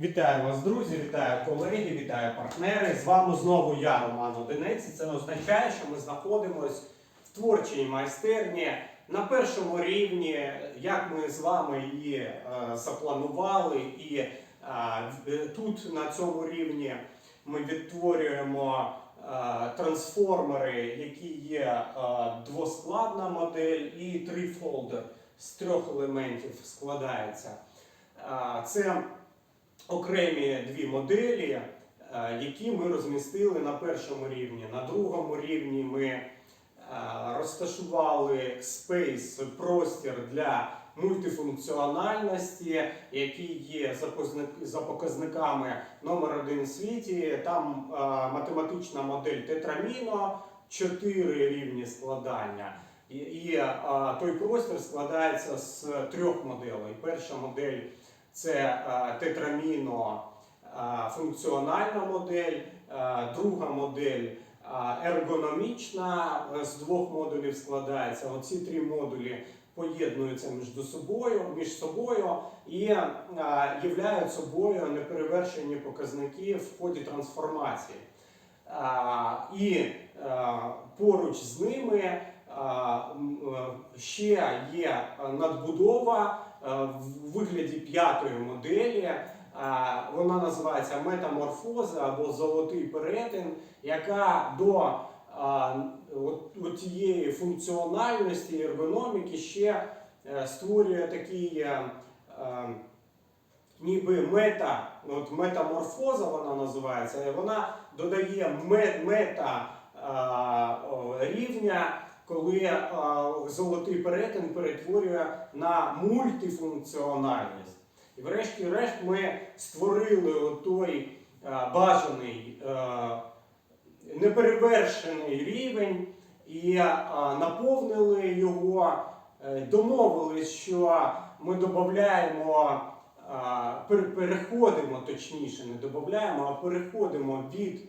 Вітаю вас, друзі, вітаю колеги, вітаю партнери. З вами знову я, Роман Одинець. Це означає, що ми знаходимося в творчій майстерні на першому рівні, як ми з вами її е, запланували. І е, тут на цьому рівні ми відтворюємо е, трансформери, які є е, двоскладна модель, і трифолдер з трьох елементів складається. Е, Це окремі дві моделі, е, які ми розмістили на першому рівні. На другому рівні ми е, розташували space, простір для мультифункціональності, який є за показниками номер один в світі. Там е, математична модель тетраміно, чотири рівні складання. І, той простір складається з трьох моделей. Перша модель це е, тетраміно е, функціональна модель, е, друга модель ергономічна з двох модулів складається. Оці три модулі поєднуються між собою, між собою і являють собою неперевершені показники в ході трансформації. І поруч з ними ще є надбудова е, в вигляді п'ятої моделі. Е, Вона називається метаморфоза або золотий перетин, яка до е, тієї функціональності ергономіки ще е, створює такий е, е, ніби мета, от метаморфоза вона називається, вона додає мета е, рівня, коли е, золотий перетин перетворює на мультифункціональність. І врешті-решт ми створили той е, бажаний е, неперевершений рівень і наповнили його, домовились, що ми додаємо, переходимо, точніше, не додаємо, а переходимо від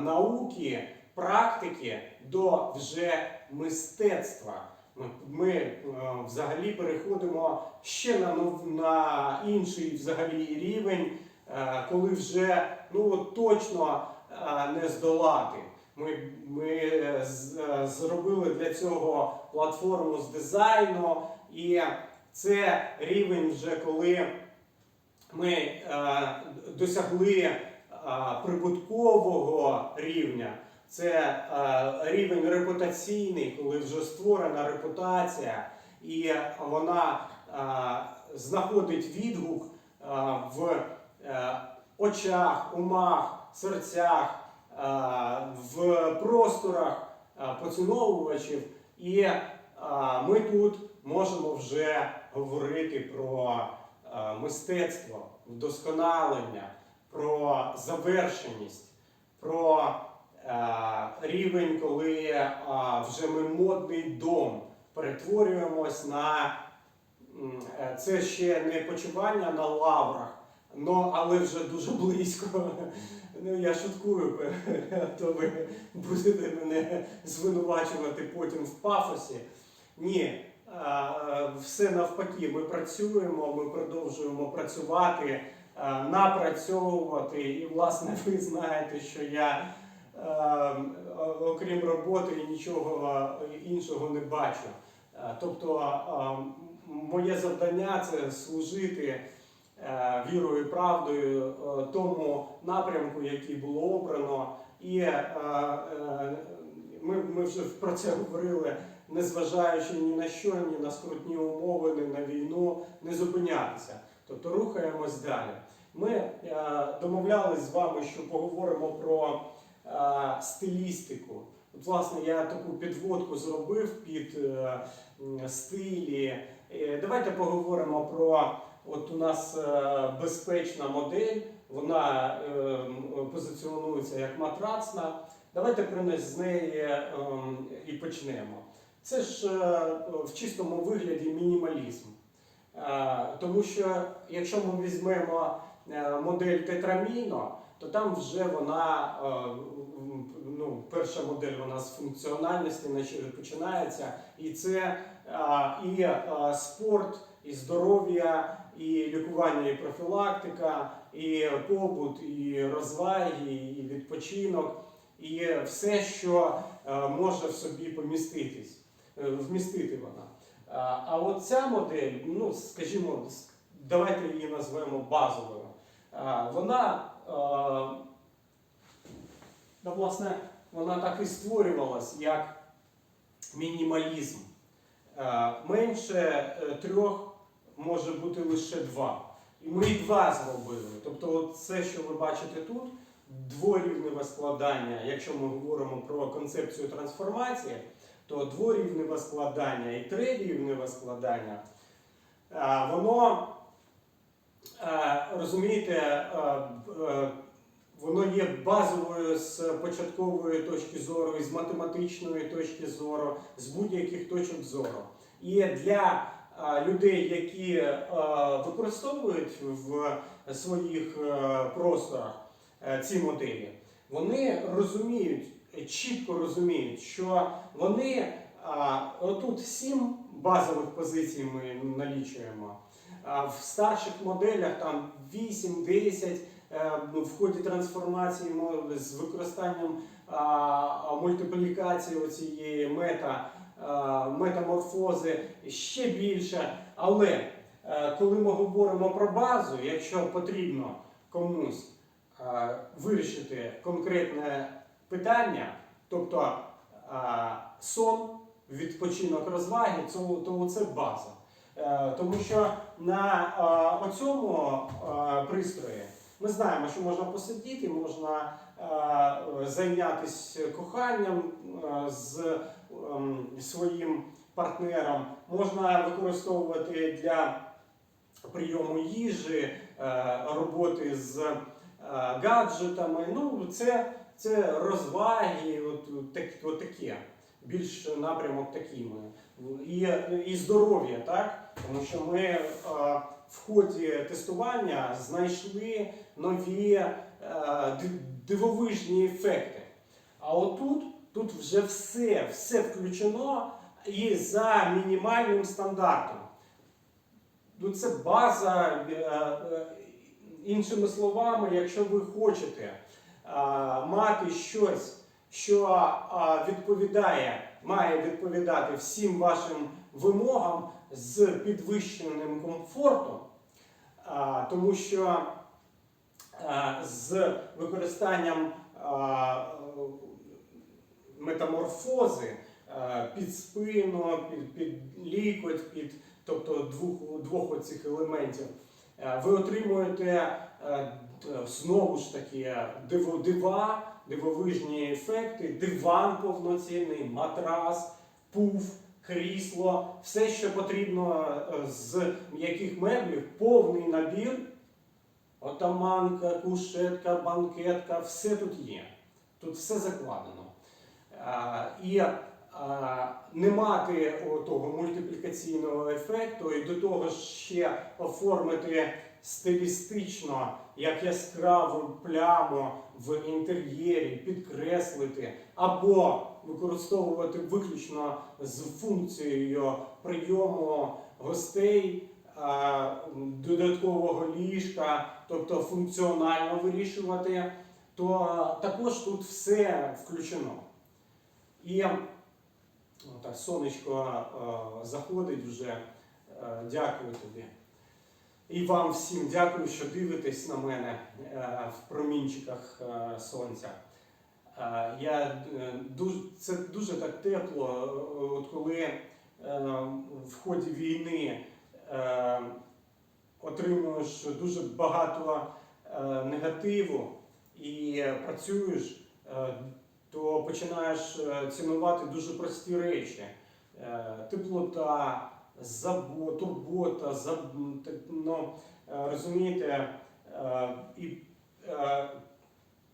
науки, практики до вже мистецтва. Ми, ми е, взагалі переходимо ще на, на інший взагалі рівень, е, коли вже ну, точно е, не здолати. Ми, ми зробили для цього платформу з дизайну, і це рівень вже коли ми досягли прибуткового рівня. Це е, рівень репутаційний, коли вже створена репутація, і вона е, знаходить відгук е, в очах, умах, серцях, в просторах поціновувачів. І ми тут можемо вже говорити про мистецтво, вдосконалення, про завершеність, про рівень, коли е, вже ми модний дом перетворюємось на е, це ще не почування на лаврах, але вже дуже близько. Ну, я шуткую, то ви будете мене звинувачувати потім в пафосі. Ні, все навпаки, ми працюємо, ми продовжуємо працювати, напрацьовувати. І, власне, ви знаєте, що я, окрім роботи, нічого іншого не бачу. Тобто, моє завдання це служити е, вірою і правдою е, тому напрямку, який було обрано. І е, е, ми, ми вже про це говорили, незважаючи ні на що, ні на скрутні умови, ні на війну, не зупинятися. Тобто рухаємось далі. Ми е, домовлялись з вами, що поговоримо про е, стилістику. От, власне, я таку підводку зробив під е, стилі. Е, Давайте поговоримо про от у нас е, безпечна модель, вона е, позиціонується як матрацна. Давайте про з неї е, і почнемо. Це ж е, в чистому вигляді мінімалізм. Е, Тому що якщо ми візьмемо е, модель тетраміно, то там вже вона, е, ну, перша модель вона з функціональності нач- починається, і це і е, спорт, і здоров'я, і лікування, і профілактика, і побут, і розваги, і відпочинок, і все, що е, може в собі поміститись, вмістити вона. А от ця модель, ну скажімо, давайте її назвемо базовою. Вона, е, ну, власне, вона так і створювалась як мінімалізм. Е, Менше е, трьох може бути лише два. І ми і два зробили. Тобто, це, що ви бачите тут, дворівневе складання, якщо ми говоримо про концепцію трансформації, то дворівневе складання і трирівневе складання, е, воно, е, розумієте, е, е, воно є базовою з початкової точки зору, з математичної точки зору, з будь-яких точок зору. І для е, людей, які е, використовують в своїх е, просторах е, ці моделі, вони розуміють, е, чітко розуміють, що вони отут сім базових позицій ми налічуємо. В старших моделях там 8-10 е, ну, в ході трансформації з використанням мультиплікації оцієї мета, метаморфози ще більше. Але е, коли ми говоримо про базу, якщо потрібно комусь е, вирішити конкретне питання, тобто сон, відпочинок розваги, то це база. Е, Тому що на е, оцьому е, пристрої ми знаємо, що можна посидіти, можна зайнятися коханням з ем, своїм партнером, можна використовувати для прийому їжі, роботи з гаджетами. Ну, це, це розваги, от, от таке. Більш напрямок такий. І, і здоров'я, так? Тому що ми е, в ході тестування знайшли нові е, дивовижні ефекти. А отут тут вже все, все включено і за мінімальним стандартом. Ну, це база, е, іншими словами, якщо ви хочете мати щось, що відповідає, має відповідати всім вашим вимогам з підвищеним комфортом, тому що з використанням метаморфози під спину, під, під лікоть, під, тобто двох, двох оцих елементів, ви отримуєте знову ж таки дива, дивовижні ефекти, диван повноцінний, матрас, пуф, крісло, все, що потрібно е, з м'яких меблів, повний набір. Отаманка, кушетка, банкетка, все тут є. Тут все закладено. А, і а, не мати того мультиплікаційного ефекту, і до того ще оформити стилістично як яскраву пляму в інтер'єрі, підкреслити, або використовувати виключно з функцією прийому гостей. Додаткового ліжка, тобто функціонально вирішувати, то також тут все включено. І так, сонечко заходить вже. Е, дякую тобі. І вам всім дякую, що дивитесь на мене е, в промінчиках е, сонця. Е, я, дуже, це дуже так тепло, от коли в ході війни отримуєш дуже багато негативу і працюєш, то починаєш цінувати дуже прості речі. Теплота, забо, турбота, заб, ну, е, розумієте, е, і е,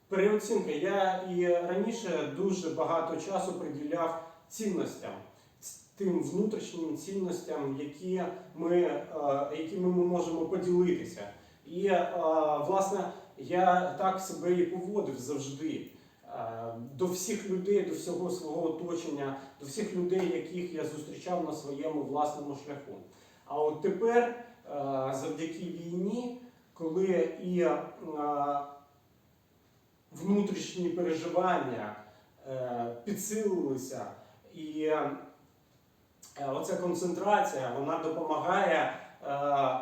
переоцінка. Я і раніше дуже багато часу приділяв цінностям, тим внутрішнім цінностям, які ми, якими ми можемо поділитися. І власне я так себе і поводив завжди. Е, До всіх людей, до всього свого оточення, до всіх людей, яких я зустрічав на своєму власному шляху. А от тепер завдяки війні, коли і е, внутрішні переживання е, підсилилися, і е, оця концентрація вона допомагає е,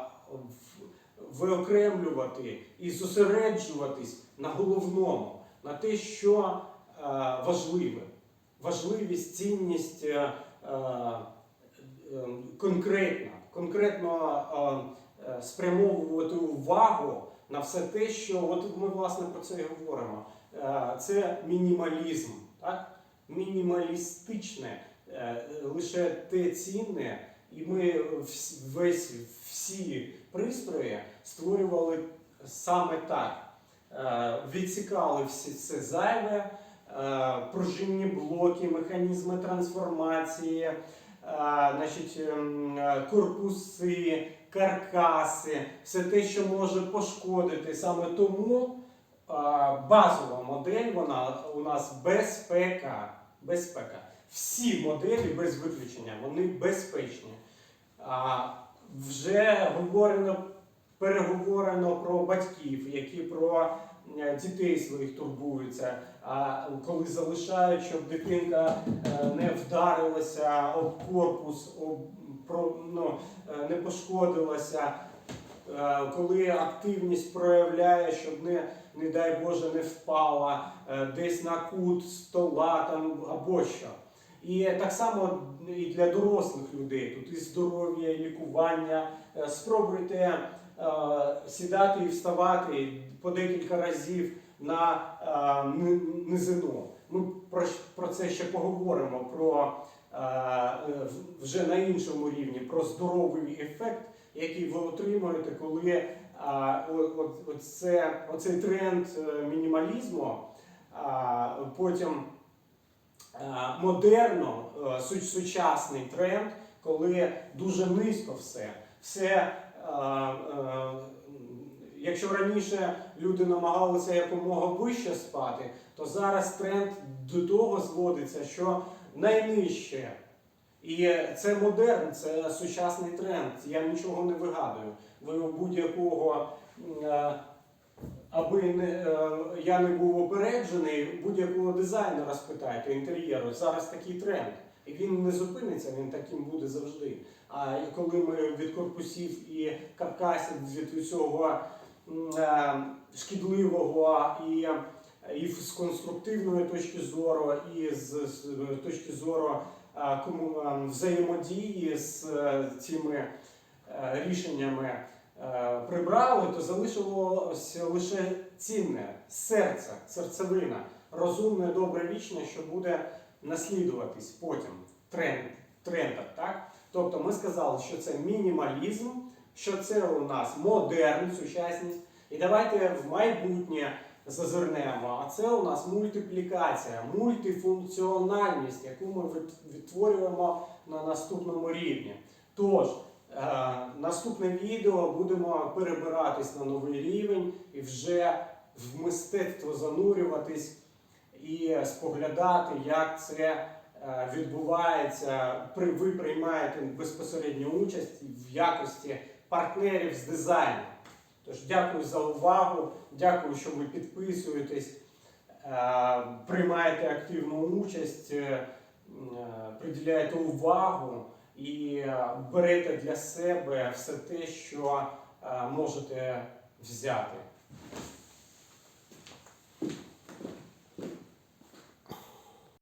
виокремлювати і зосереджуватись на головному, на те, що е, важливе. Важливість, цінність е, е, е, конкретно, спрямовувати увагу на все те, що от ми власне про це і говоримо. Це мінімалізм, так? мінімалістичне, лише те цінне, і ми весь всі пристрої створювали саме так. Е, Відсікали всі це зайве, е, пружинні блоки, механізми трансформації, е, значить, ем, корпуси, каркаси, все те, що може пошкодити. Саме тому базова модель вона у нас безпека. безпека. Всі моделі без виключення, вони безпечні. Вже говорено, переговорено про батьків, які про дітей своїх турбуються. А коли залишають, щоб дитинка е, не вдарилася об корпус, об, про, ну, е, не пошкодилася, Е, коли активність проявляє, щоб не, не дай Боже не впала десь на кут стола там або що. І так само і для дорослих людей. Тут і здоров'я, і лікування. Спробуйте сідати і вставати по декілька разів на е, низину. Ми про, це ще поговоримо, про е, е, вже на іншому рівні, про здоровий ефект, який ви отримуєте, коли оце, оцей тренд е, мінімалізму потім модерно, е, сучасний тренд, коли дуже низько все. все е, Якщо раніше люди намагалися якомога вище спати, то зараз тренд до того зводиться, що найнижче. І це модерн, це сучасний тренд. Я нічого не вигадую. Ви будь-якого, е, аби не, е, я не був опереджений, будь-якого дизайнера спитайте інтер'єру. Зараз такий тренд. І він не зупиниться, він таким буде завжди. А коли ми від корпусів і каркасів, від усього м, е, шкідливого і, і з конструктивної точки зору, і з, точки зору кому а, взаємодії з е, цими е, рішеннями е, прибрали, то залишилося лише цінне серце, серцевина, розумне, добре вічне, що буде наслідуватись потім тренд, трендах. Так? Тобто ми сказали, що це мінімалізм, що це у нас модерн, сучасність. І давайте в майбутнє зазирнемо. А це у нас мультиплікація, мультифункціональність, яку ми відтворюємо на наступному рівні. Тож, е, наступне відео будемо перебиратись на новий рівень і вже в мистецтво занурюватись і споглядати, як це відбувається. Ви приймаєте безпосередню участь в якості партнерів з дизайну. Тож дякую за увагу, дякую, що ви підписуєтесь, е, приймаєте активну участь, е, е, приділяєте увагу і е, берете для себе все те, що е, можете взяти.